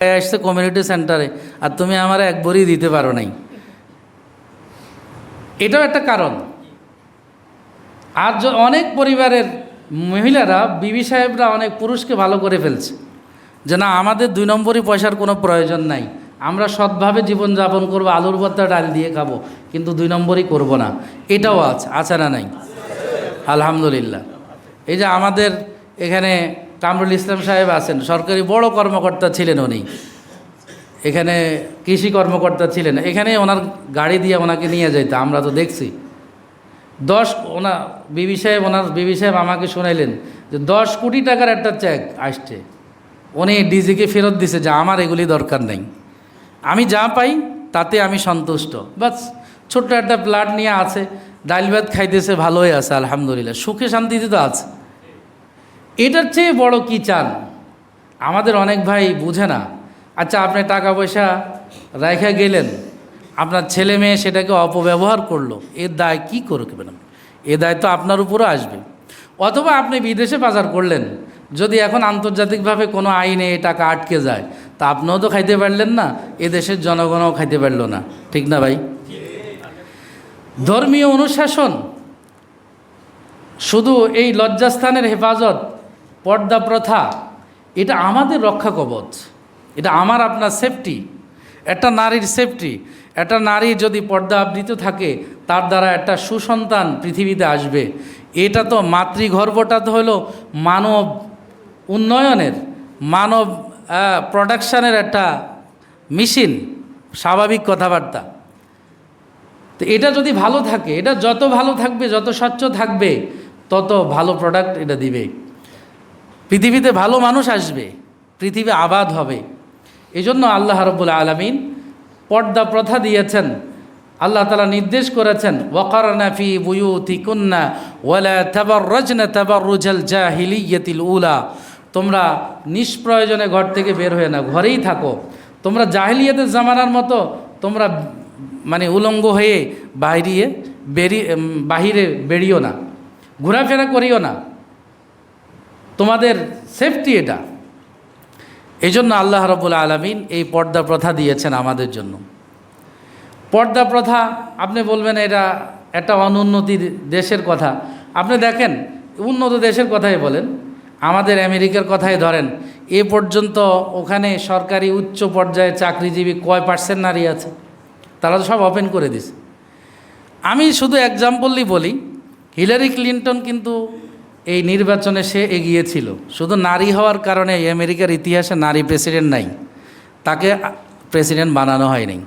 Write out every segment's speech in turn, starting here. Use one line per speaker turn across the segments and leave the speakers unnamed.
আসছে কমিউনিটি সেন্টারে আর তুমি আমার এক বড়ি দিতে পারো নাই। এটাও একটা কারণ। আর অনেক পরিবারের মহিলারা বিবি সাহেবরা অনেক পুরুষকে ভালো করে ফেলছে। যে না, আমাদের দুই নম্বরই পয়সার কোনো প্রয়োজন নাই। আমরা সৎভাবে জীবনযাপন করব, আলুর ভর্তা, ডাল দিয়ে খাব, কিন্তু দুই নম্বরই করব না। এটাও আছে না নাই? আলহামদুলিল্লাহ। এই যে আমাদের এখানে কামরুল ইসলাম সাহেব আছেন, সরকারি বড় কর্মকর্তা ছিলেন উনি। এখানে কৃষি কর্মকর্তা ছিলেন। এখানে ওনার গাড়ি দিয়ে ওনাকে নিয়ে যাইতো, আমরা তো দেখছি। দশ, ওনা, বিবি সাহেব, ওনার বিবি সাহেব আমাকে শোনাইলেন যে দশ কোটি টাকার একটা চেক আসছে। উনি ডিজিকে ফেরত দিছে যে আমার এগুলি দরকার নেই। আমি যা পাই তাতে আমি সন্তুষ্ট। বাস, ছোট্ট একটা প্লাট নিয়ে আছে ডাইল ভাত খাইতেছে, ভালোই আছে, আলহামদুলিল্লাহ। সুখে শান্তিতে তো আছে। এটার চেয়ে বড় কি চান? আমাদের অনেক ভাই বুঝে না। আচ্ছা আপনি টাকা পয়সা রাখা গেলেন, আপনার ছেলে মেয়ে সেটাকে অপব্যবহার করল এর দায় কি করবেন এ দায় তো আপনার উপরও আসবে। অথবা আপনি বিদেশে বাজার করলেন, যদি এখন আন্তর্জাতিকভাবে কোনো আইনে এই টাকা আটকে যায়, তা আপনিও তো খাইতে পারলেন না, এ দেশের জনগণও খাইতে পারল না। ঠিক না ভাই? ধর্মীয় অনুশাসন, শুধু এই লজ্জাস্থানের হেফাজত পর্দা প্রথা, এটা আমাদের রক্ষা কবচ। এটা আমার, আপনার সেফটি একটা নারীর সেফটি একটা নারী যদি পর্দা আবৃত থাকে, তার দ্বারা একটা সুসন্তান পৃথিবীতে আসবে। এটা তো মাতৃগর্ভটা তো হলো মানব উন্নয়নের, মানব প্রোডাকশানের একটা মেশিন স্বাভাবিক কথাবার্তা। তো এটা যদি ভালো থাকে, এটা যত ভালো থাকবে, যত স্বচ্ছ থাকবে, তত ভালো প্রোডাক্ট এটা দিবে। পৃথিবীতে ভালো মানুষ আসবে, পৃথিবী আবাদ হবে। এই জন্য আল্লাহ রব্বুল আলমিন পর্দা প্রথা দিয়েছেন। আল্লাহ তালা নির্দেশ করেছেন, ওয়াকারনা ফি বুয়ুতি কুন্না ওয়ালা উলা। তোমরা নিষ্প্রয়োজনে ঘর থেকে বের হয়ে না ঘরেই থাকো। তোমরা জাহিলিয়াতের জামানার মতো তোমরা মানে উলঙ্গ হয়ে বাইরিয়ে বেরিয়ে বাহিরে বেরিও না, ঘোরাফেরা করিও না। তোমাদের সেফটি এটা। এই জন্য আল্লাহ রবুল আলমিন এই পর্দা প্রথা দিয়েছেন আমাদের জন্য। পর্দা প্রথা, আপনি বলবেন এটা একটা অনুন্নতির দেশের কথা। আপনি দেখেন, উন্নত দেশের কথাই বলেন, আমাদের আমেরিকার কথাই ধরেন, এ পর্যন্ত ওখানে সরকারি উচ্চ পর্যায়ে চাকরিজীবী কয় পার্সেন্ট নারী আছে? তারা তো সব ওপেন করে দিছে। আমি শুধু এক্সাম্পলই বলি, হিলারি ক্লিন্টন কিন্তু এই নির্বাচনে সে এগিয়েছিল। শুধু নারী হওয়ার কারণে আমেরিকার ইতিহাসে নারী প্রেসিডেন্ট নাই। তাকে প্রেসিডেন্ট বানানো হয়নি।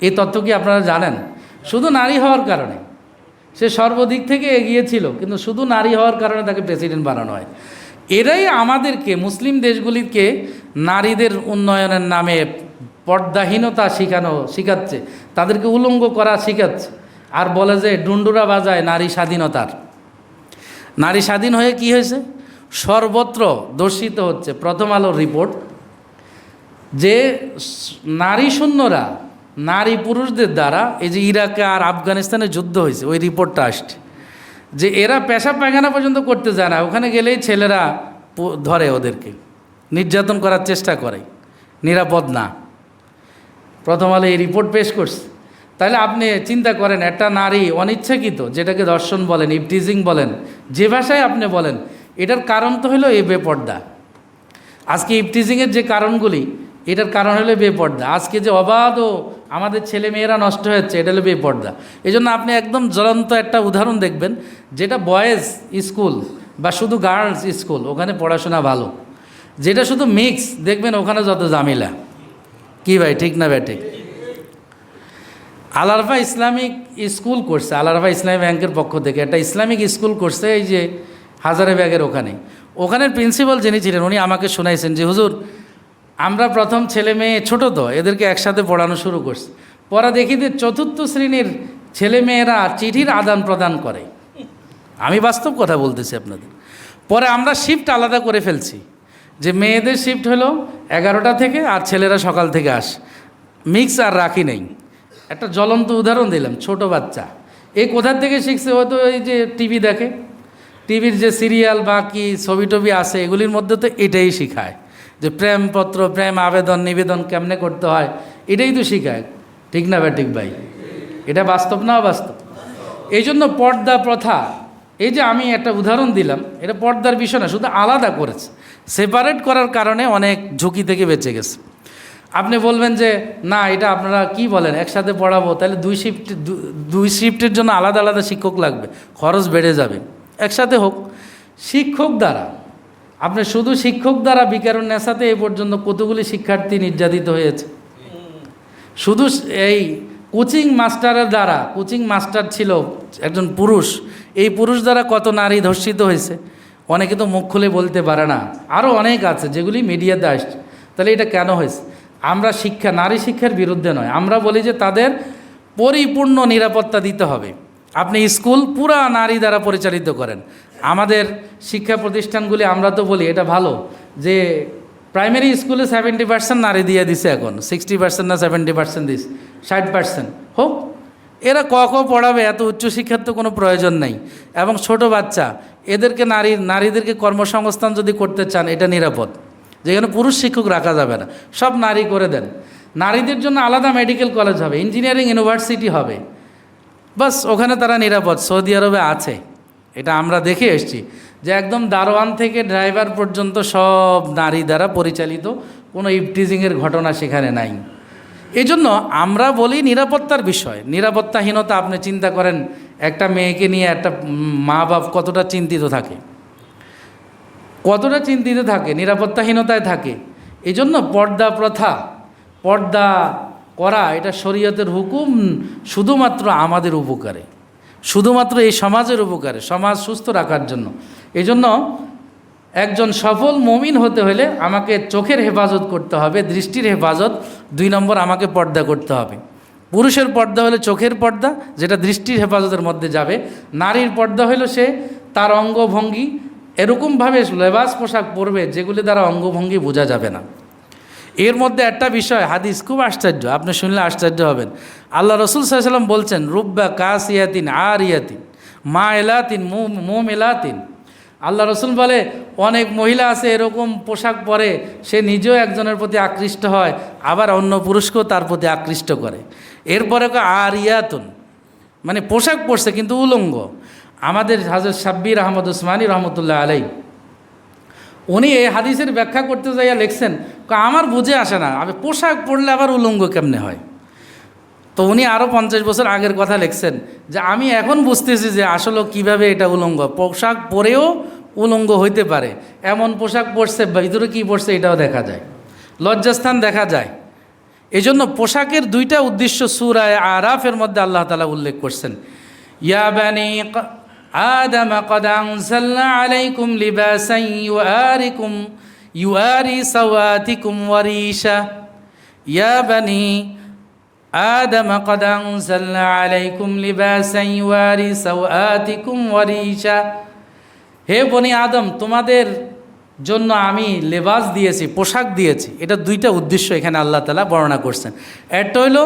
এই তথ্য কি আপনারা জানেন? শুধু নারী হওয়ার কারণে। সে সর্বদিক থেকে এগিয়েছিল, কিন্তু শুধু নারী হওয়ার কারণে তাকে প্রেসিডেন্ট বানানো হয়। এরাই আমাদেরকে, মুসলিম দেশগুলিকে নারীদের উন্নয়নের নামে পর্দাহীনতা শেখানো শেখাচ্ছে, তাদেরকে উলঙ্গ করা শেখাচ্ছে। আর বলে যে, ডুন্ডুরা বাজায় নারী স্বাধীনতার। নারী স্বাধীন হয়ে কি হয়েছে? সর্বত্র দর্শিত হচ্ছে প্রথম আলোর রিপোর্ট যে নারী শূন্যরা নারী পুরুষদের দ্বারা এই যে ইরাকে আর আফগানিস্তানে যুদ্ধ হয়েছে, ওই রিপোর্টটা আসছে। যে এরা পেশা পায়খানা পর্যন্ত করতে যায় না, ওখানে গেলেই ছেলেরা ধরে ওদেরকে। নির্যাতন করার চেষ্টা করে, নিরাপদ না। প্রথম আলো এই রিপোর্ট পেশ করছে। তাহলে আপনি চিন্তা করেন, একটা নারী অনিচ্ছাকৃত, যেটাকে দর্শন বলেন, ইপটিজিং বলেন, যে ভাষায় আপনি বলেন, এটার কারণ তো হলো এই বেপর্দা। আজকে ইপটিজিংয়ের যে কারণগুলি, এটার কারণ হলো বেপর্দা। আজকে যে অবাধ ও আমাদের ছেলে মেয়েরা নষ্ট হচ্ছে এটা হলো বেপর্দা। এই জন্য আপনি একদম জ্বলন্ত একটা উদাহরণ দেখবেন, যেটা বয়েজ স্কুল বা শুধু গার্লস স্কুল, ওখানে পড়াশোনা ভালো। যেটা শুধু মিক্স, দেখবেন ওখানে যত জামিলা কি ভাই, ঠিক না ভাই, ঠিক? আলারফা ইসলামিক স্কুল করছে, আলারফা ইসলামী ব্যাংকের পক্ষ থেকে। একটা ইসলামিক স্কুল করছে এই যে হাজারে ব্যাগের ওখানে। ওখানের প্রিন্সিপাল যিনি ছিলেন, উনি আমাকে শোনাইছেন যে, হুজুর, আমরা প্রথম ছেলে মেয়ে ছোটো তো, এদেরকে একসাথে পড়ানো শুরু করছি। পরে দেখি যে চতুর্থ শ্রেণির ছেলে মেয়েরা চিঠির আদান প্রদান করে। আমি বাস্তব কথা বলতেছি আপনাদের। পরে আমরা শিফট আলাদা করে ফেলছি যে, মেয়েদের শিফট হলো এগারোটা থেকে আর ছেলেরা সকাল থেকে আস। মিক্স আর রাখি নেই। একটা জ্বলন্ত উদাহরণ দিলাম, ছোট বাচ্চা। এই কোথার থেকে শিখছে? হয়তো এই যে টিভি দেখে। টিভির যে সিরিয়াল বা কি ছবি টবি আছে, এগুলির মধ্যে তো এটাই শিখায়। যে প্রেমপত্র প্রেম আবেদন, নিবেদন কেমনে করতে হয়, এটাই তো শিখায়। ঠিক না ঠিক ভাই? এটা বাস্তব না অবাস্তব? এই জন্য পর্দা প্রথা, এই যে আমি একটা উদাহরণ দিলাম, এটা পর্দার বিষয় না, শুধু আলাদা করেছে। সেপারেট করার কারণে অনেক ঝুঁকি থেকে বেঁচে গেছে। আপনি বলবেন যে, না, এটা আপনারা কি বলেন? একসাথে পড়াবো। তাহলে দুই শিফট দুই শিফটের জন্য আলাদা আলাদা শিক্ষক লাগবে। খরচ বেড়ে যাবে। একসাথে হোক। শিক্ষক দ্বারা, আপনি শুধু শিক্ষক দ্বারা বিকারণ নেশাতে এ পর্যন্ত কতগুলি শিক্ষার্থী নির্যাতিত হয়েছে? শুধু এই কোচিং মাস্টারের দ্বারা কোচিং মাস্টার ছিল একজন পুরুষ। এই পুরুষ দ্বারা কত নারী ধর্ষিত হয়েছে? অনেকে তো মুখ খুলে বলতে পারে না। আরও অনেক আছে যেগুলি মিডিয়াতে আসছে। তাহলে এটা কেন হয়েছে? আমরা শিক্ষা নারী শিক্ষার বিরুদ্ধে নয়, আমরা বলি যে তাদের পরিপূর্ণ নিরাপত্তা দিতে হবে। আপনি স্কুল পুরা নারী দ্বারা পরিচালিত করেন। আমাদের শিক্ষা প্রতিষ্ঠানগুলি আমরা তো বলি, এটা ভালো, যে প্রাইমারি স্কুলে সেভেন্টি পার্সেন্ট নারী দিয়ে দিছে এখন সিক্সটি পার্সেন্ট না সেভেন্টি পার্সেন্ট দিস ষাট পার্সেন্ট হোক, এরা ক ক পড়াবে, এত উচ্চশিক্ষার তো কোনো প্রয়োজন নেই। এবং ছোট বাচ্চা, এদেরকে নারী, নারীদেরকে কর্মসংস্থান যদি করতে চান, এটা নিরাপদ। যেখানে পুরুষ শিক্ষক রাখা যাবে না। সব নারী করে দেন। নারীদের জন্য আলাদা মেডিকেল কলেজ হবে ইঞ্জিনিয়ারিং ইউনিভার্সিটি হবে। বাস, ওখানে তারা নিরাপদ। সৌদি আরবে আছে। এটা আমরা দেখে এসেছি যে একদম দারোয়ান থেকে ড্রাইভার পর্যন্ত সব নারী দ্বারা পরিচালিত, কোনো ইফটিজিংয়ের ঘটনা সেখানে নাই। এই জন্য আমরা বলি নিরাপত্তার বিষয়। নিরাপত্তাহীনতা আপনি চিন্তা করেন, একটা মেয়েকে নিয়ে একটা মা বাপ কতটা চিন্তিত থাকে। কতটা চিন্তিত থাকে, নিরাপত্তাহীনতায় থাকে এই জন্য পর্দা প্রথা, পর্দা করা এটা শরীয়তের হুকুম শুধুমাত্র আমাদের উপকারে, শুধুমাত্র এই সমাজের উপকারে, সমাজ সুস্থ রাখার জন্য। এই জন্য একজন সফল মমিন হতে হলে আমাকে চোখের হেফাজত করতে হবে, দৃষ্টির হেফাজত, দুই নম্বর আমাকে পর্দা করতে হবে। পুরুষের পর্দা হলে চোখের পর্দা, যেটা দৃষ্টির হেফাজতের মধ্যে যাবে। নারীর পর্দা হলো সে তার অঙ্গভঙ্গি এরকমভাবে লেবাস পোশাক পরবে যেগুলি দ্বারা অঙ্গভঙ্গি বোঝা যাবে না। এর মধ্যে একটা বিষয়, হাদিস খুব আশ্চর্য, আপনি শুনলে আশ্চর্য হবেন। আল্লাহ রসুল সাল্লাম বলছেন, রুব্বা কাস ইয়াতিন আর ইয়াতিন মা এলাতিন মোম এলাতিন আল্লাহ রসুল বলে, অনেক মহিলা আছে এরকম পোশাক পরে, সে নিজেও একজনের প্রতি আকৃষ্ট হয়, আবার অন্য পুরুষকেও তার প্রতি আকৃষ্ট করে। এরপরে আর ইয়াতুন মানে পোশাক পরছে কিন্তু উলঙ্গ। আমাদের হাজর সাব্বির আহমদ উসমানী রহমতুল্লাহ আলাই উনি এই হাদিসের ব্যাখ্যা করতে যাইয়া লিখছেন আমার বুঝে আসে না, আমি পোশাক পরলে আবার উলঙ্গ কেমনে হয়? তো উনি আরও পঞ্চাশ বছর আগের কথা লিখছেন যে, আমি এখন বুঝতেছি যে আসলে কীভাবে এটা উলঙ্গ, পোশাক পরেও উলঙ্গ হইতে পারে। এমন পোশাক পরছে, ভিতরে কী পরছে এটাও দেখা যায়, লজ্জাস্থান দেখা যায়। এই জন্য পোশাকের দুইটা উদ্দেশ্য সুরায় আরাফের মধ্যে আল্লাহ তালা উল্লেখ করছেন, ইয়া বানি ক- আদম قد أنزلنا عليكم لباسا يواريكم يواري سواتكم وريشا يا بني آدم قد أنزلنا عليكم لباسا يواري سوآتكم وريشا হে বনি আদম তোমাদের জন্য আমি লেবাস দিয়েছি পোশাক দিয়েছি এটা দুইটা উদ্দেশ্য এখানে আল্লাহ তালা বর্ণনা করছেন একটা হইল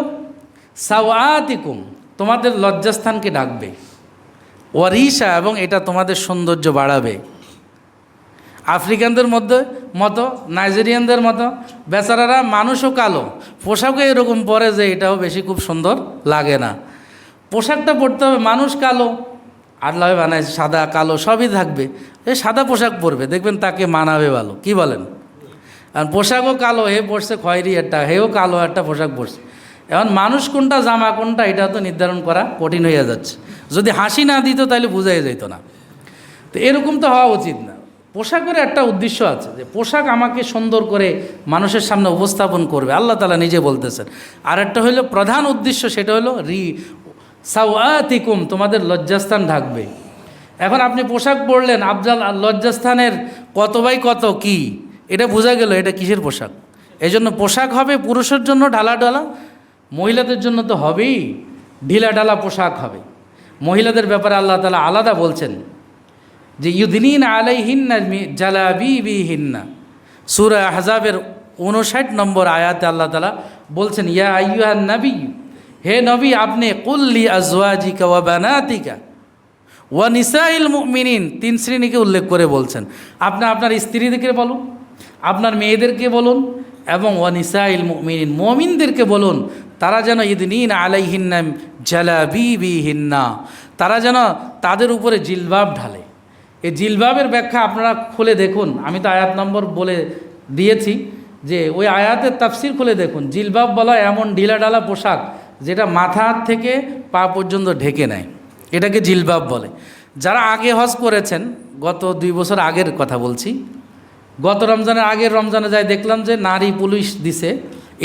সাওয়াতিকুম তোমাদের লজ্জাস্থানকে ডাকবে ওয়ারিসা এবং এটা তোমাদের সৌন্দর্য বাড়াবে। আফ্রিকানদের মধ্যে মতো, নাইজেরিয়ানদের মতো, বেচারারা মানুষও কালো। পোশাকও এরকম পরে যে এটাও বেশি খুব সুন্দর লাগে না। পোশাকটা পরতে হবে, মানুষ কালো। আল্লাহ বানাইছে, সাদা, কালো, সবই থাকবে। এ সাদা পোশাক পরবে, দেখবেন তাকে মানাবে ভালো, কি বলেন? আর পোশাকও কালো, হে পরছে খয়েরি একটা, হেও কালো একটা পোশাক পরছে। এখন মানুষ কোনটা, জামা কোনটা এটা তো নির্ধারণ করা কঠিন হয়ে যাচ্ছে। যদি হাসি না দিত, তাহলে বোঝাই যেত না। তো এরকম তো হওয়া উচিত না। পোশাকের একটা উদ্দেশ্য আছে যে, পোশাক আমাকে সুন্দর করে মানুষের সামনে উপস্থাপন করবে। আল্লাহ তালা নিজে বলতেছেন। আর একটা হলো প্রধান উদ্দেশ্য, সেটা হলো রি সাওয়াতিকুম, তোমাদের লজ্জাস্থান ঢাকবে। এখন আপনি পোশাক পরলেন, আফজাল লজ্জাস্থানের কত বাই কত কি? এটা বোঝা গেল, এটা কিসের পোশাক? এই জন্য পোশাক হবে পুরুষের জন্য ঢালা ঢালা মহিলাদের জন্য তো হবেই ঢিলা ঢালা পোশাক হবে। মহিলাদের ব্যাপারে আল্লাহ তালা আলাদা বলছেন যে ইউদিন আলাই হিন্না সুরা হাজাবের উনষাট নম্বর আয়াতে আল্লাহ তালা বলছেন, ইয়া আইয়ুহান নবী, হে নবী, আপনি কুল্লি আজওয়াজিকা ওয়া বানাতিকা ওয়া নিসাইল মুমিনিন। তিন শ্রেণীকে উল্লেখ করে বলছেন। আপনি, আপনার স্ত্রীদেরকে বলুন, আপনার মেয়েদেরকে বলুন এবং ওয়ানিসাইল মিন মমিনদেরকে বলুন, তারা যেন ইদনিন জালাবি বিহিন্না তারা যেন তাদের উপরে জিলবাব ঢালে। এই জিলবাবের ব্যাখ্যা আপনারা খুলে দেখুন। আমি তো আয়াত নম্বর বলে দিয়েছি যে ওই আয়াতের তাফসির খুলে দেখুন। জিলবাব বলা এমন ঢিলাঢালা পোশাক যেটা মাথা থেকে পা পর্যন্ত ঢেকে নেয়। এটাকে জিলবাব বলে। যারা আগে হজ করেছেন, গত দুই বছর আগের কথা বলছি গত রমজানের আগের রমজানে যাই দেখলাম যে নারী পুলিশ দিছে,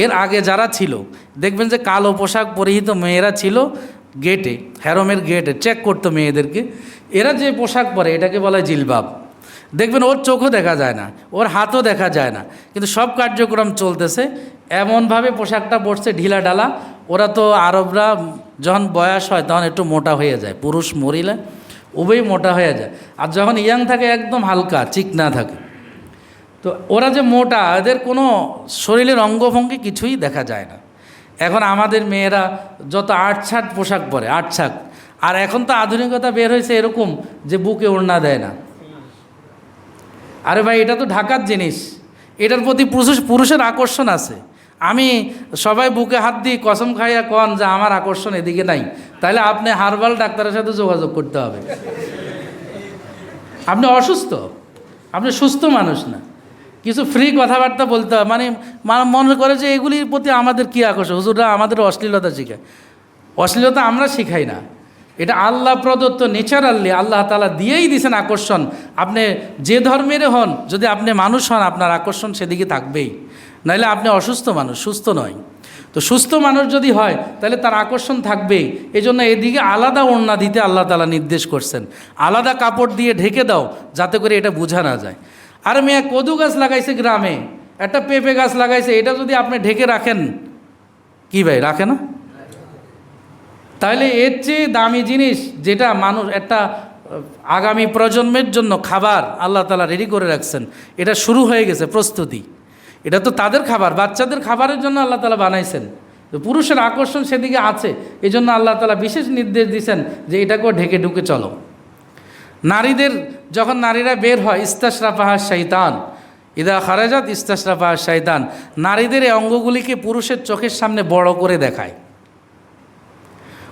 এর আগে যারা ছিল, দেখবেন যে কালো পোশাক পরিহিত মেয়েরা ছিল গেটে হ্যারমের গেটে চেক করতো মেয়েদেরকে। এরা যে পোশাক পরে, এটাকে বলা হয় জিলবাব। দেখবেন ওর চোখও দেখা যায় না, ওর হাতও দেখা যায় না, কিন্তু সব কার্যক্রম চলতেছে, এমনভাবে পোশাকটা পরছে ঢিলা ডালা ওরা তো আরবরা, যখন বয়স হয় তখন একটু মোটা হয়ে যায়, পুরুষ মহিলা উভয়ই মোটা হয়ে যায়। আর যখন ইয়াং থাকে একদম হালকা, চিকনা থাকে। তো ওরা যে মোটা, এদের কোনো শরীরের অঙ্গভঙ্গি কিছুই দেখা যায় না। এখন আমাদের মেয়েরা যত আটছাট পোশাক পরে আটছাক আর এখন তো আধুনিকতা বের হয়েছে এরকম যে বুকে ওড়না দেয় না। আরে ভাই, এটা তো ঢাকার জিনিস। এটার প্রতি পুরুষ, পুরুষের আকর্ষণ আছে। আমি সবাই বুকে হাত দিয়ে কসম খাইয়া কন যে আমার আকর্ষণ এদিকে নাই। তাহলে আপনি হারবাল ডাক্তারের সাথে যোগাযোগ করতে হবে। আপনি অসুস্থ? আপনি সুস্থ মানুষ না। কিছু ফ্রি কথাবার্তা বলতে হয়। মানে মনে করে যে এগুলির প্রতি আমাদের কী আকর্ষণ? হুজুররা আমাদের অশ্লীলতা শেখায়। অশ্লীলতা আমরা শিখাই না। এটা আল্লাহ প্রদত্ত নেচারালি আল্লাহ তালা দিয়েই দিয়েছেন আকর্ষণ। আপনি যে ধর্মের হন, যদি আপনি মানুষ হন, আপনার আকর্ষণ সেদিকে থাকবেই। নাহলে আপনি অসুস্থ মানুষ, সুস্থ নয়। তো সুস্থ মানুষ যদি হয়, তাহলে তার আকর্ষণ থাকবেই। এই জন্য এদিকে আলাদা ওড়না দিতে আল্লাহ তালা নির্দেশ করছেন। আলাদা কাপড় দিয়ে ঢেকে দাও, যাতে করে এটা বোঝা না যায়। আর মেয়ে কদু গাছ লাগাইছে গ্রামে, একটা পেঁপে গাছ লাগাইছে, এটা যদি আপনি ঢেকে রাখেন, কি ভাই, রাখে না? তাহলে এর চেয়ে দামি জিনিস যেটা মানুষ, একটা আগামী প্রজন্মের জন্য খাবার আল্লাহ তালা রেডি করে রাখছেন, এটা শুরু হয়ে গেছে, প্রস্তুতি। এটা তো তাদের খাবার, বাচ্চাদের খাবারের জন্য আল্লাহ তালা বানাইছেন। পুরুষের আকর্ষণ সেদিকে আছে এই জন্য আল্লাহ তালা বিশেষ নির্দেশ দিয়েছেন যে এটাকেও ঢেকে ঢুকে চলো। নারীদের, যখন নারীরা বের হয়, ইস্তাশরাফাহা শৈতান ইদা খারাজাত ইস্তাশরাফাহা শৈতান নারীদের এই অঙ্গগুলিকে পুরুষের চোখের সামনে বড় করে দেখায়।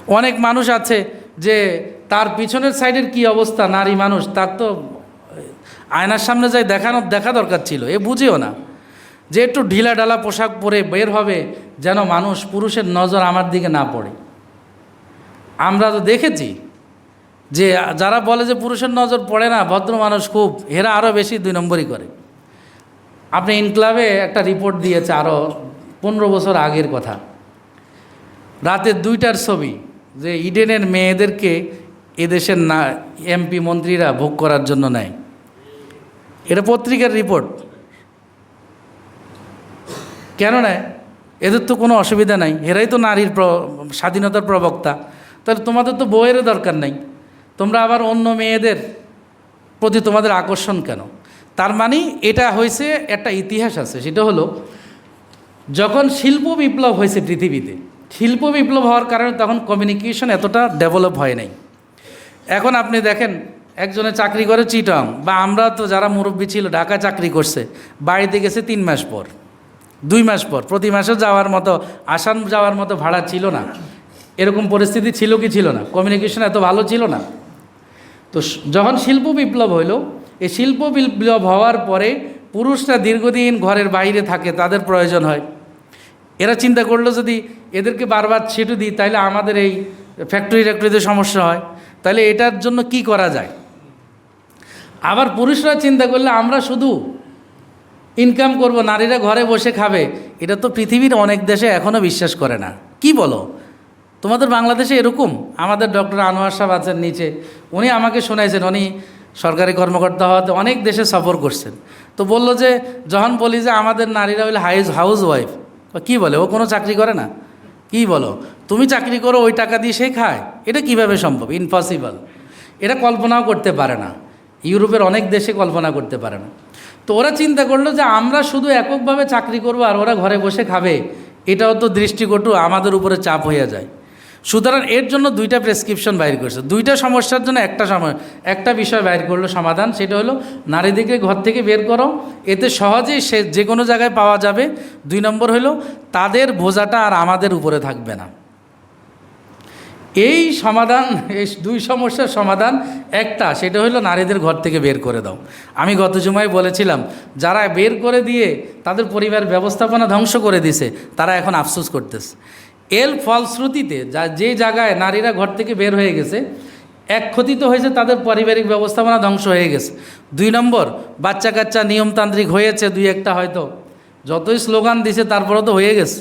অনেক মানুষ আছে যে তার পিছনের সাইডের কি অবস্থা, নারী মানুষ, তার তো আয়নার সামনে যাই দেখানো দেখা দরকার ছিল। এ বুঝেও না। যে একটু ঢিলা ঢালা পোশাক পরে বের হবে, যেন মানুষ পুরুষের নজর আমার দিকে না পড়ে। আমরা তো দেখেছি যে যারা বলে যে পুরুষের নজর পড়ে না, ভদ্র মানুষ খুব, এরা আরও বেশি দুই নম্বরই করে। আপনি ইনক্লাবে একটা রিপোর্ট দিয়েছে আরও পনেরো বছর আগের কথা। রাতের দুইটার ছবি, যে ইডেনের মেয়েদেরকে এদেশের না, এমপি মন্ত্রীরা ভোগ করার জন্য নেয়। এটা পত্রিকার রিপোর্ট কেন নেয়? এদের তো কোনো অসুবিধা নাই। এরাই তো নারীর স্বাধীনতার প্রবক্তা। তাহলে তোমাদের তো বইয়ের দরকার নাই। তোমরা আবার অন্য মেয়েদের প্রতি তোমাদের আকর্ষণ কেন? তার মানে এটা হয়েছে, একটা ইতিহাস আছে, সেটা হলো, যখন শিল্প বিপ্লব হয়েছে পৃথিবীতে, শিল্প বিপ্লব হওয়ার কারণে তখন কমিউনিকেশন এতটা ডেভেলপ হয় নাই। এখন আপনি দেখেন, একজনে চাকরি করে চিটং বা আমরা তো যারা মুরব্বী ছিল ঢাকা চাকরি করছে, বাড়িতে গেছে তিন মাস পর, দুই মাস পর, প্রতি মাসে যাওয়ার মতো আসান যাওয়ার মতো ভাড়া ছিল না। এরকম পরিস্থিতি ছিল কি ছিল না? কমিউনিকেশন এত ভালো ছিল না। তো যখন শিল্প বিপ্লব হইল, এই শিল্প বিপ্লব হওয়ার পরে পুরুষরা দীর্ঘদিন ঘরের বাইরে থাকে, তাদের প্রয়োজন হয়। এরা চিন্তা করল যদি এদেরকে বারবার ছেটু দিই তাহলে আমাদের এই ফ্যাক্টরি ট্যাক্টরিতে সমস্যা হয়। তাহলে এটার জন্য কি করা যায়? আবার পুরুষরা চিন্তা করলে, আমরা শুধু ইনকাম করব, নারীরা ঘরে বসে খাবে, এটা তো পৃথিবীর অনেক দেশে এখনও বিশ্বাস করে না। কি বলো? তোমাদের বাংলাদেশে এরকম? আমাদের ডক্টর আনোয়ার সাহেব আছেন নিচে। উনি আমাকে শোনাইছেন, উনি সরকারি কর্মকর্তা হওয়াতে অনেক দেশে সফর করছেন। তো বলল যে যখন বলি যে আমাদের নারীরা হলে হাইজ হাউস ওয়াইফ কী বলে? ও কোনো চাকরি করে না? কি বলো? তুমি চাকরি করো, ওই টাকা দিয়ে সে খায়। এটা কীভাবে সম্ভব? ইম্পসিবল এটা কল্পনাও করতে পারে না। ইউরোপের অনেক দেশে কল্পনা করতে পারে না। তো ওরা চিন্তা করল যে, আমরা শুধু এককভাবে চাকরি করব আর ওরা ঘরে বসে খাবে। এটাও তো দৃষ্টিকটু আমাদের উপরে চাপ হয়ে যায়। সুতরাং এর জন্য দুইটা প্রেসক্রিপশন বাইর করছে। দুইটা সমস্যার জন্য একটা সময়, একটা বিষয় বাইর করল সমাধান, সেটা হলো নারীদেরকে ঘর থেকে বের করো। এতে সহজেই সে যে কোনো জায়গায় পাওয়া যাবে। দুই নম্বর হলো তাদের বোঝাটা আর আমাদের উপরে থাকবে না। এই সমাধান, এই দুই সমস্যার সমাধান একটা, সেটা হলো নারীদের ঘর থেকে বের করে দাও। আমি গত জুমায় বলেছিলাম, যারা বের করে দিয়ে তাদের পরিবার ব্যবস্থাপনা ধ্বংস করে দিছে, তারা এখন আফসোস করতেছে। এর ফলশ্রুতিতে যা যে জায়গায় নারীরা ঘর থেকে বের হয়ে গেছে, এক ক্ষতি তো হয়েছে তাদের পারিবারিক ব্যবস্থাপনা ধ্বংস হয়ে গেছে। দুই নম্বর বাচ্চা কাচ্চা নিয়মতান্ত্রিক হয়েছে দুই একটা হয়তো। যতই স্লোগান দিছে তারপরও তো হয়ে গেছে।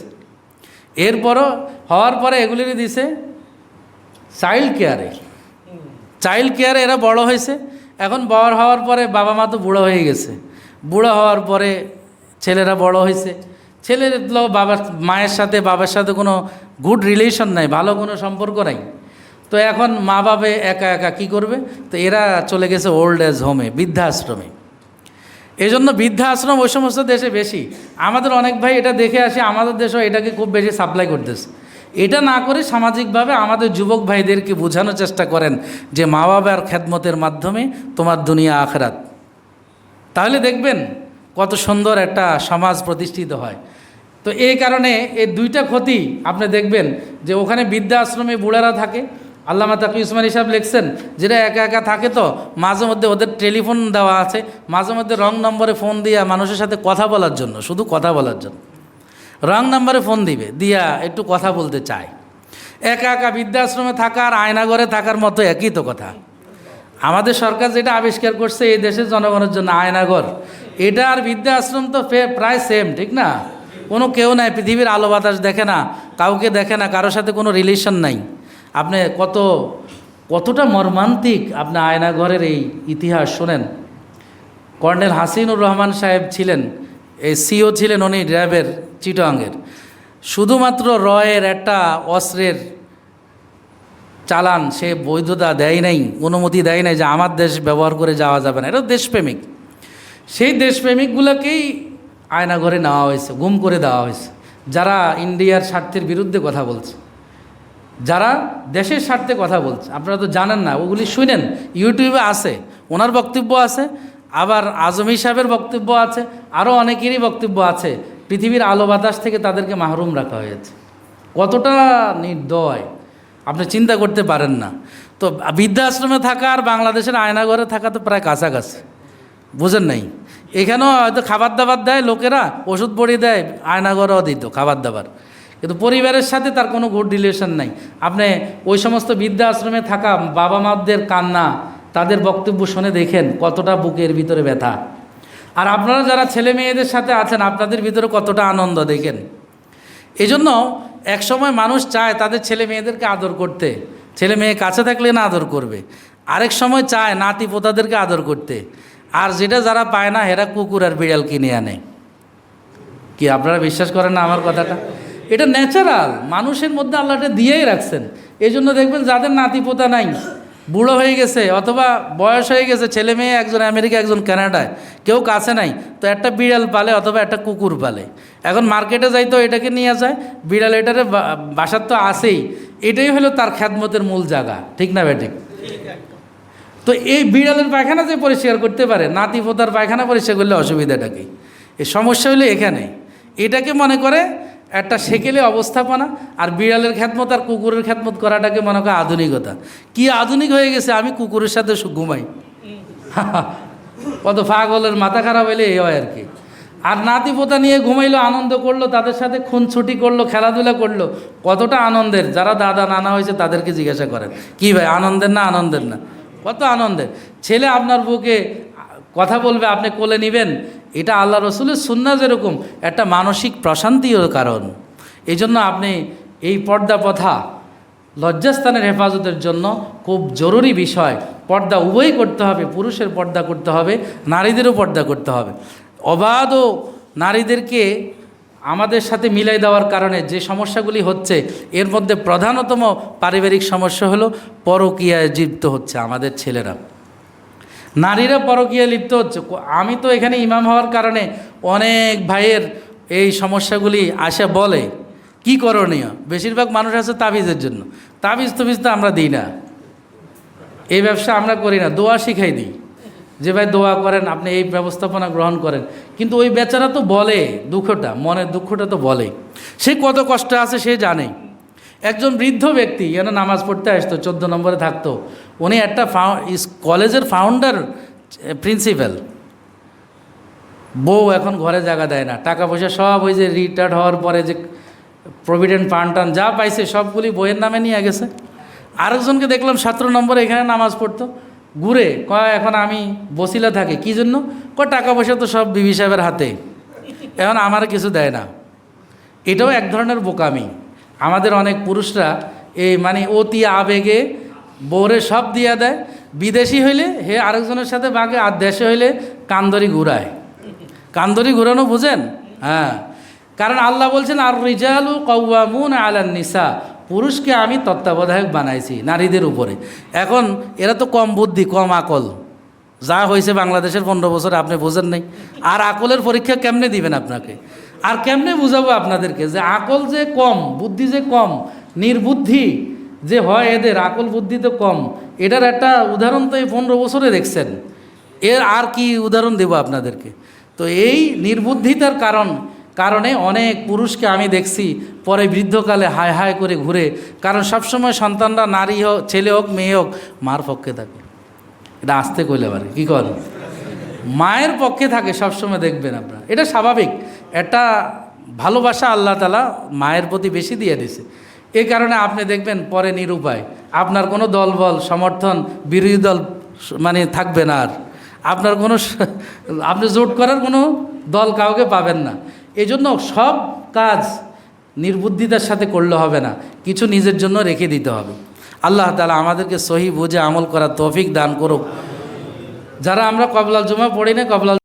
এরপরও হওয়ার পরে এগুলিরই দিছে চাইল্ড কেয়ারে চাইল্ড কেয়ারে এরা বড় হয়েছে। এখন বড় হওয়ার পরে বাবা মা তো বুড়ো হয়ে গেছে। বুড়ো হওয়ার পরে ছেলেরা বড় হয়েছে। ছেলের বাবার, মায়ের সাথে, বাবার সাথে কোনো গুড রিলেশন নাই, ভালো কোনো সম্পর্ক নাই। তো এখন মা বাবা একা একা কী করবে? তো এরা চলে গেছে ওল্ড এজ হোমে বৃদ্ধাশ্রমে। এই জন্য বৃদ্ধাশ্রম ওই সমস্ত দেশে বেশি। আমাদের অনেক ভাই এটা দেখে আসে, আমাদের দেশেও এটাকে খুব বেশি সাপ্লাই করতেছে। এটা না করে সামাজিকভাবে আমাদের যুবক ভাইদেরকে বোঝানোর চেষ্টা করেন যে মা বাবার খেদমতের মাধ্যমে তোমার দুনিয়া আখরাত। তাহলে দেখবেন কত সুন্দর একটা সমাজ প্রতিষ্ঠিত হয়। তো এই কারণে এই দুইটা ক্ষতি আপনি দেখবেন যে ওখানে বৃদ্ধা আশ্রমে বুড়ারা থাকে। আল্লামা তাকি উসমানী সাহেব লিখছেন, যেটা একা একা থাকে তো, মাঝে মধ্যে ওদের টেলিফোন দেওয়া আছে, মাঝে মধ্যে রং নম্বরে ফোন দিয়া মানুষের সাথে কথা বলার জন্য, শুধু কথা বলার জন্য। রং নাম্বারে ফোন দিবে, দিয়া একটু কথা বলতে চায়। একা একা বৃদ্ধাশ্রমে থাকা আর আয়নাঘরে থাকার মতো একই তো কথা। আমাদের সরকার যেটা আবিষ্কার করছে, এই দেশের জনগণের জন্য আয়নাগর এটা আর বৃদ্ধাশ্রম তো প্রায় সেম ঠিক না? কোনো কেউ নাই, পৃথিবীর আলো বাতাস দেখে না, কাউকে দেখে না, কারোর সাথে কোনো রিলেশন নাই। আপনি কত, কতটা মর্মান্তিক আপনি আয়নাঘরের এই ইতিহাস শোনেন। কর্নেল হাসিনুর রহমান সাহেব ছিলেন, এই সিও ছিলেন উনি র্যাবের চিটংয়ের। শুধুমাত্র রয়ের একটা অস্ত্রের চালান সে বৈধতা দেয় নাই, অনুমতি দেয় নাই যে আমার দেশ ব্যবহার করে যাওয়া যাবে না। এটা দেশপ্রেমিক। সেই দেশপ্রেমিকগুলোকেই আয়নাঘরে নেওয়া হয়েছে, গুম করে দেওয়া হয়েছে। যারা ইন্ডিয়ার স্বার্থের বিরুদ্ধে কথা বলছে, যারা দেশের স্বার্থে কথা বলছে, আপনারা তো জানেন না, ওগুলি শুনেন। ইউটিউবে আছে, ওনার বক্তব্য আছে, আবার আজমি সাহেবের বক্তব্য আছে আরও অনেকেরই বক্তব্য আছে। পৃথিবীর আলো বাতাস থেকে তাদেরকে মাহরুম রাখা হয়েছে। কতটা নির্দয়, আপনি চিন্তা করতে পারেন না। তো বৃদ্ধাশ্রমে থাকা আর বাংলাদেশের আয়নাঘরে থাকা তো প্রায় কাছাকাছি, বুঝেন নাই? এখানেও হয়তো খাবার দাবার দেয় লোকেরা, ওষুধ পড়ি দেয় আয়নাঘরেও দিত খাবার দাবার। কিন্তু পরিবারের সাথে তার কোনো গুড রিলেশন নাই। আপনি ওই সমস্ত বৃদ্ধা আশ্রমে থাকা বাবা মাদের কান্না, তাদের বক্তব্য শুনে দেখেন কতটা বুকের ভিতরে ব্যথা। আর আপনারা যারা ছেলে মেয়েদের সাথে আছেন, আপনাদের ভিতরে কতটা আনন্দ দেখেন। এজন্য একসময় মানুষ চায় তাদের ছেলে মেয়েদেরকে আদর করতে। ছেলে মেয়ে কাছে থাকলে না আদর করবে। আরেক সময় চায় নাতি পোতাদেরকে আদর করতে। আর যেটা যারা পায় না এরা কুকুর আর বিড়াল কিনে আনে। কি আপনারা বিশ্বাস করেন না আমার কথাটা? এটা ন্যাচারাল মানুষের মধ্যে আল্লাহটা দিয়েই রাখছেন। এই জন্য দেখবেন যাদের নাতি পোতা নাই, বুড়ো হয়ে গেছে অথবা বয়স হয়ে গেছে, ছেলে মেয়ে একজন আমেরিকা, একজন কানাডায়, কেউ কাছে নাই, তো একটা বিড়াল পালে অথবা একটা কুকুর পালে। এখন মার্কেটে যাই তো এটাকে নিয়ে যায়, বিড়াল এটারে বাসার তো আসেই এটাই হলো তার খ্যাতমতের মূল জায়গা, ঠিক না বেঠিক? তো এই বিড়ালের পায়খানা যে পরিষ্কার করতে পারে, নাতি পোতার পায়খানা পরিষ্কার করলে অসুবিধাটা কি? এই সমস্যা হলো এখানে। এটাকে মনে করে একটা সেকেলে অবস্থাপনা আর বিড়ালের খ্যাতমত আর কুকুরের খ্যাতমত করাটাকে মনে করে আধুনিকতা। কি আধুনিক হয়ে গেছে, আমি কুকুরের সাথে ঘুমাই। কত পাগলের মাথা খারাপ হইলে এই হয় আর কি। আর নাতি পোতা নিয়ে ঘুমাইলো, আনন্দ করল, তাদের সাথে খুনছুটি করল, খেলাধুলা করল, কতটা আনন্দের। যারা দাদা, নানা হয়েছে তাদেরকে জিজ্ঞাসা করেন, কি ভাই, আনন্দের না আনন্দের না? কত আনন্দের। ছেলে আপনার বুকে কথা বলবে, আপনি কোলে নেবেন। এটা আল্লাহ রসুলের সুন্না যেরকম, একটা মানসিক প্রশান্তিও কারণ। এই জন্য আপনি এই পর্দা প্রথা, লজ্জাস্থানের হেফাজতের জন্য খুব জরুরি বিষয়। পর্দা উভয়ই করতে হবে, পুরুষের পর্দা করতে হবে, নারীদেরও পর্দা করতে হবে। অবাধ ও নারীদেরকে আমাদের সাথে মিলাই দেওয়ার কারণে যে সমস্যাগুলি হচ্ছে, এর মধ্যে প্রধানতম পারিবারিক সমস্যা হলো পরকীয়ায় জীবিত হচ্ছে আমাদের ছেলেরা। নারীরা পরকীয়া লিপ্ত হচ্ছে। আমি তো এখানে ইমাম হওয়ার কারণে অনেক ভাইয়ের এই সমস্যাগুলি আসে বলে। কি করণীয়? বেশিরভাগ মানুষ আছে তাবিজের জন্য। তাবিজ তবিজ তো আমরা দিই না। এই ব্যবসা আমরা করি না। দোয়া শিখাই দিই। যে ভাই দোয়া করেন, আপনি এই ব্যবস্থাপনা গ্রহণ করেন। কিন্তু ওই বেচারা তো বলে দুঃখটা, মনের দুঃখটা তো বলে সে কত কষ্ট আছে সে জানে। একজন বৃদ্ধ ব্যক্তি, যেন নামাজ পড়তে আসতো, চোদ্দ নম্বরে থাকতো, উনি একটা ফাউ- কলেজের ফাউন্ডার প্রিন্সিপাল বউ এখন ঘরে জায়গা দেয় না। টাকা পয়সা সব ওই যে রিটায়ার্ড হওয়ার পরে যে প্রভিডেন্ট ফান্ড টান যা পাইছে, সবগুলি বইয়ের নামে নিয়ে গেছে। আরেকজনকে দেখলাম সতেরো নম্বরে এখানে নামাজ পড়তো। ঘুরে, কয়, এখন আমি বসিলা থাকি। কী জন্য? কয়, টাকা পয়সা তো সব বিবি সাহেবের হাতে। এখন আমার কিছু দেয় না। এটাও এক ধরনের বোকামি। আমাদের অনেক পুরুষরা এই মানে অতি আবেগে বউরে সব দিয়া দেয়। বিদেশি হইলে হে আরেকজনের সাথে বাঘে আর দেশে হইলে কান্দরি ঘুরায়। কান্দরি ঘুরানো বুঝেন? হ্যাঁ। কারণ আল্লাহ বলছেন, আর রিজালু কৌয়ামুন আলান নিসা। পুরুষকে আমি তত্ত্বাবধায়ক বানাইছি, নারীদের উপরে। এখন এরা তো কম বুদ্ধি, কম আকল। যা হয়েছে বাংলাদেশের পনেরো বছরে, আপনি বোঝেন নাই। আর আকলের পরীক্ষা কেমনে দিবেন আপনাকে? আর কেমনে বুঝাবো আপনাদেরকে যে আকল যে কম, বুদ্ধি যে কম, নির্বুদ্ধি যে হয় এদের, আকল বুদ্ধি তো কম। এটার একটা উদাহরণ তো এই পনেরো বছরে দেখছেন। এর আর কি উদাহরণ দেব আপনাদেরকে? তো এই নির্বুদ্ধিতার কারণ কারণে অনেক পুরুষকে আমি দেখছি, পরে বৃদ্ধকালে হায় হায় করে ঘুরে। কারণ সবসময় সন্তানরা নারী হোক, ছেলে হোক, মেয়ে হোক, মার পক্ষে থাকে। এটা আসতে কইলে পারে, কী কর মায়ের পক্ষে থাকে সবসময় দেখবেন আপনারা। এটা স্বাভাবিক। একটা ভালোবাসা আল্লাহ তালা মায়ের প্রতি বেশি দিয়ে দিছে এই কারণে আপনি দেখবেন পরে নিরুপায়। আপনার কোনো দলবল, সমর্থন, বিরোধী দল মানে থাকবে না আর। আপনার কোনো আপনি জোট করার কোনো দল কাউকে পাবেন না। এই জন্য সব কাজ নির্বুদ্ধিতার সাথে করলে হবে না। কিছু নিজের জন্য রেখে দিতে হবে। আল্লাহ তালা আমাদেরকে সহি বুঝে আমল করার তৌফিক দান করুক। যারা আমরা কবলাল জমা পড়ি না, কবলাল